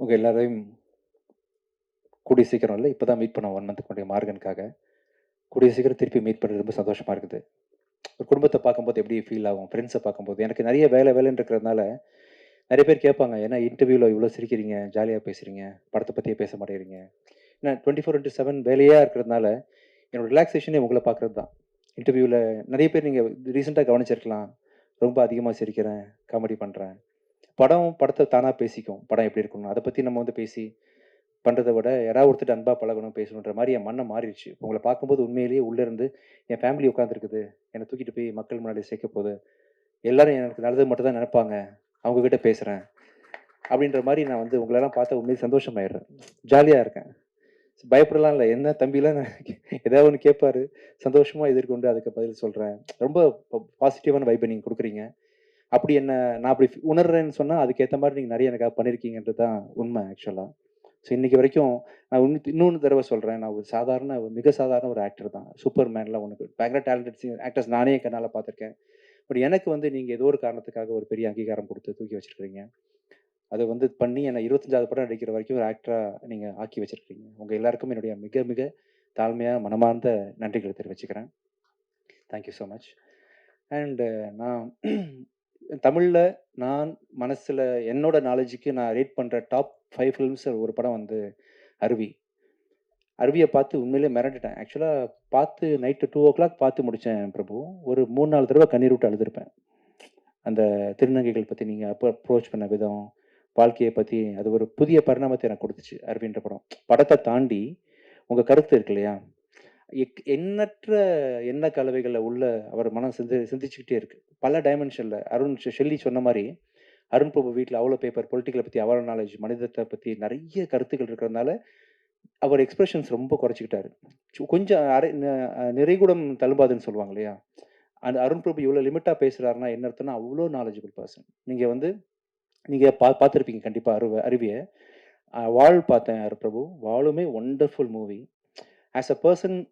உங்கள் எல்லாரையும் கூடிய சீக்கிரம் இல்லை இப்போ தான் மீட் பண்ணோம் ஒன் மந்த்துக்கு முன்னாடி மார்கனுக்காக. கூடிய சீக்கிரம் திருப்பி மீட் பண்ணுறது ரொம்ப சந்தோஷமாக இருக்குது. ஒரு குடும்பத்தை பார்க்கும்போது எப்படி ஃபீல் ஆகும்? ஃப்ரெண்ட்ஸை பார்க்கும்போது எனக்கு நிறைய வேலை வேலைன்னு இருக்கிறதுனால நிறைய பேர் கேட்பாங்க ஏன்னா இன்டர்வியூவில் இவ்வளோ சிரிக்கிறீங்க ஜாலியாக பேசுகிறீங்க படத்தை பற்றியே பேச மாட்டேங்கிறீங்க. ஏன்னா டுவெண்ட்டி ஃபோர் இன்ட்டு செவன் வேலையாக இருக்கிறதுனால என்னோட ரிலாக்ஸேஷனே உங்களை பார்க்குறது தான். இன்டர்வியூவில் நிறைய பேர் நீங்கள் ரீசெண்டாக கவனிச்சிருக்கலாம். ரொம்ப அதிகமாக சிரிக்கிறேன் காமெடி பண்ணுறேன் படம் படத்தை தானாக பேசிக்கும். படம் எப்படி இருக்கணும்? அதை பற்றி நம்ம வந்து பேசி பண்ணுறதை விட யாராவது ஒருத்தர் அன்பாக பழகணும் பேசணுன்ற மாதிரி என் மண்ணை மாறிடுச்சு. உங்களை பார்க்கும்போது உண்மையிலேயே உள்ளேருந்து என் ஃபேமிலி உட்காந்துருக்குது என்னை தூக்கிட்டு போய் மக்கள் முன்னாடி சேர்க்க போகுது. எல்லாரும் எனக்கு நல்லது மட்டும் தான் நினைப்பாங்க. அவங்கக்கிட்ட பேசுகிறேன் அப்படின்ற மாதிரி நான் வந்து உங்களெல்லாம் பார்த்தா உண்மையிலே சந்தோஷமாயிடுறேன். ஜாலியாக இருக்கேன். பயப்படலாம் இல்லை. என்ன தம்பிலாம் நான் ஏதாவது ஒன்று கேட்பாரு. சந்தோஷமாக எதிர்கொண்டு அதுக்கு பதில் சொல்கிறேன் ரொம்ப பாசிட்டிவான வைப்பை நீங்கள் கொடுக்குறீங்க. அப்படி என்ன நான் அப்படி உணர்றேன்னு சொன்னால் அதுக்கேற்ற மாதிரி நீங்கள் நிறைய எனக்காக பண்ணியிருக்கீங்கன்றது தான் உண்மை ஆக்சுவலாக ஸோ இன்னைக்கு வரைக்கும் நான் இன்னும் இன்னொன்று தடவை சொல்கிறேன் நான் ஒரு சாதாரண ஒரு மிக சாதாரண ஒரு ஆக்டர் தான். சூப்பர் மேன்லாம் உனக்கு பயங்கர டேலண்டட் ஆக்டர்ஸ் நானே கண்ணால் பார்த்துருக்கேன். பட் எனக்கு வந்து நீங்கள் ஏதோ ஒரு காரணத்துக்காக ஒரு பெரிய அங்கீகாரம் கொடுத்து தூக்கி வச்சுருக்கிறீங்க. அதை வந்து பண்ணி என்னை இருபத்தஞ்சாவது படம் நடிக்கிற வரைக்கும் ஒரு ஆக்டராக நீங்கள் ஆக்கி வச்சுருக்கீங்க உங்கள் எல்லாருக்கும் என்னுடைய மிக மிக தாழ்மையான மனமார்ந்த நன்றிகளை தெரிவிச்சுக்கிறேன். தேங்க்யூ ஸோ மச் அண்டு நான் தமிழில் நான் மனசில் என்னோட நாலேஜுக்கு நான் ரேட் பண்ணுற டாப் ஃபைவ் ஃபிலிம்ஸ் ஒரு படம் வந்து அருவி. அருவியை பார்த்து உண்மையிலே மிரண்டுட்டேன். ஆக்சுவலாக பார்த்து நைட்டு டூ ஓ கிளாக் பார்த்து முடித்தேன் பிரபு. ஒரு மூணு நாலு தடவை கண்ணீர் விட்டு அழுதுருப்பேன். அந்த திருநங்கைகள் பற்றி நீங்கள் அப்போ அப்ரோச் பண்ண விதம் வாழ்க்கையை பற்றி அது ஒரு புதிய பரிணாமத்தை எனக்கு கொடுத்துச்சு. அருவின்ற படம். படத்தை தாண்டி உங்கள் கருத்து இருக்கு இல்லையா? எக் எண்ணற்ற எண்ண கலவைகளில் உள்ள அவர் மனம் சிந்தி சிந்திச்சுக்கிட்டே இருக்குது பல டைமென்ஷனில் அருண் ஷெல்லி சொன்ன மாதிரி அருண் பிரபு வீட்டில் அவ்வளோ பேப்பர் பொலிட்டிக்கலை பற்றி அவ்வளோ நாலேஜ் மனிதத்தை பற்றி நிறைய கருத்துக்கள் இருக்கிறதுனால அவர் எக்ஸ்பிரஷன்ஸ் ரொம்ப குறைச்சிக்கிட்டாரு. சு- கொஞ்சம் அரை நிறைகுடம் தழும்பாதுன்னு சொல்லுவாங்க இல்லையா? அந்த அருண் பிரபு இவ்வளோ லிமிட்டாக பேசுகிறாருன்னா என்ன அர்த்தம்னா அவ்வளோ நாலேஜபிள் பர்சன் நீங்கள் வந்து நீங்கள் பா பார்த்துருப்பீங்க கண்டிப்பாக அருவ அருவியை. வாழ் பார்த்தேன் Arun Prabhu. வாளுமே wonderful movie as a person